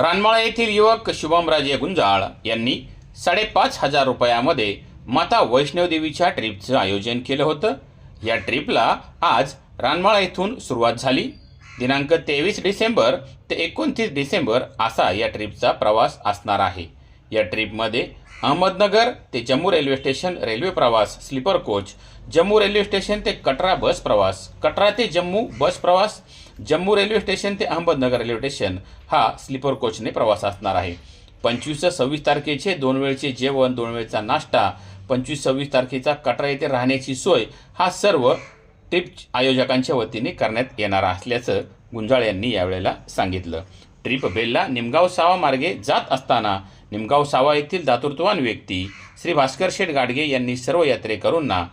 रानमाळा येथील युवक शुभमराजे गुंजाळ यांनी साडेपाच हजार रुपयामध्ये माता वैष्णवदेवीच्या ट्रिपचं आयोजन केलं होतं. या ट्रिपला आज रानमाळा येथून सुरुवात झाली. दिनांक तेवीस डिसेंबर ते एकोणतीस डिसेंबर असा या ट्रिपचा प्रवास असणार आहे. या ट्रिपमध्ये अहमदनगर ते जम्मू रेल्वे स्टेशन रेल्वे प्रवास sleeper coach Jammu railway station ते कटरा बस प्रवास कटरा ते जम्मू बस प्रवास जम्मू रेल्वे स्टेशन ते अहमदनगर रेल्वे स्टेशन हा स्लीपर कोचने प्रवास असणार आहे. पंचवीस सव्वीस तारखेचे दोन वेळचे जेवण दोन वेळचा नाश्ता पंचवीस सव्वीस तारखेचा कटरा येथे राहण्याची सोय हा सर्व ट्रिप आयोजकांच्या वतीने करण्यात येणार असल्याचं गुंजाळ यांनी यावेळेला सांगितलं. ट्रिप बेल्ला निमगाव सावा मार्गे जात असताना निमगाव सावा येथील दातृत्वान व्यक्ती श्री भास्कर शेठ गाडगे यांनी सर्व यात्रेकरूंना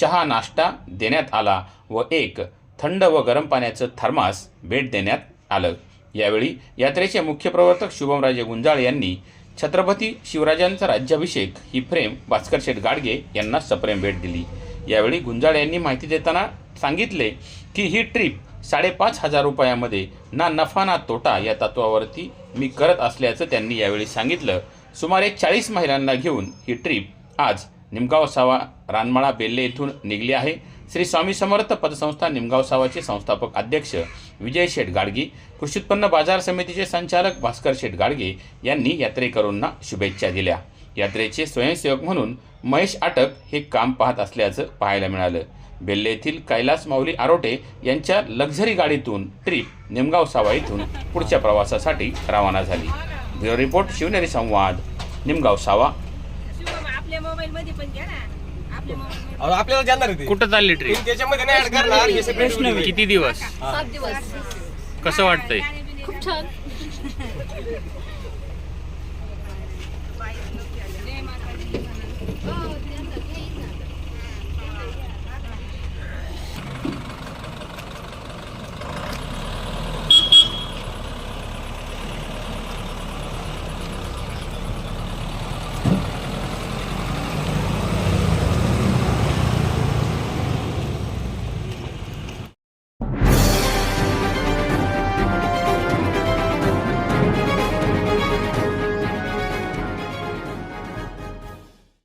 चहा नाश्ता देण्यात आला व एक थंड व गरम पाण्याचं थर्मास भेट देण्यात आलं. यावेळी यात्रेचे मुख्य प्रवर्तक शुभमराजे गुंजाळ यांनी छत्रपती शिवराजांचा राज्याभिषेक ही फ्रेम भास्कर शेठ गाडगे यांना सप्रेम भेट दिली. यावेळी गुंजाळ यांनी माहिती देताना सांगितले की ही ट्रिप साडेपाच हजार रुपयामध्ये ना नफा ना तोटा या तत्वावरती मी करत असल्याचं त्यांनी यावेळी सांगितलं. सुमारे चाळीस महिलांना घेऊन ही ट्रिप आज निमगाव सावा रानमाळा बेल्ले येथून निघली आहे. श्री स्वामी समर्थ पतसंस्था निमगाव सावाचे संस्थापक अध्यक्ष विजय शेठ गाडगे कृषी उत्पन्न बाजार समितीचे संचालक भास्कर शेठ गाडगे यांनी यात्रेकरूंना शुभेच्छा दिल्या. यात्रेचे स्वयंसेवक म्हणून महेश आटक हे काम पाहत असल्याचं पाहायला मिळालं. बेल्ले येथील कैलास माऊली आरोटे यांच्या लक्झरी गाडीतून ट्रीप निमगाव सावा इथून पुढच्या प्रवासासाठी रवाना झाली. ब्युरो रिपोर्ट शिवनेरी संवाद निमगाव सावा. आपल्याला जाणार कुठं चालली ट्रीप त्याच्यामध्ये किती दिवस? दिवस. कसं वाटतंय? खूप छान.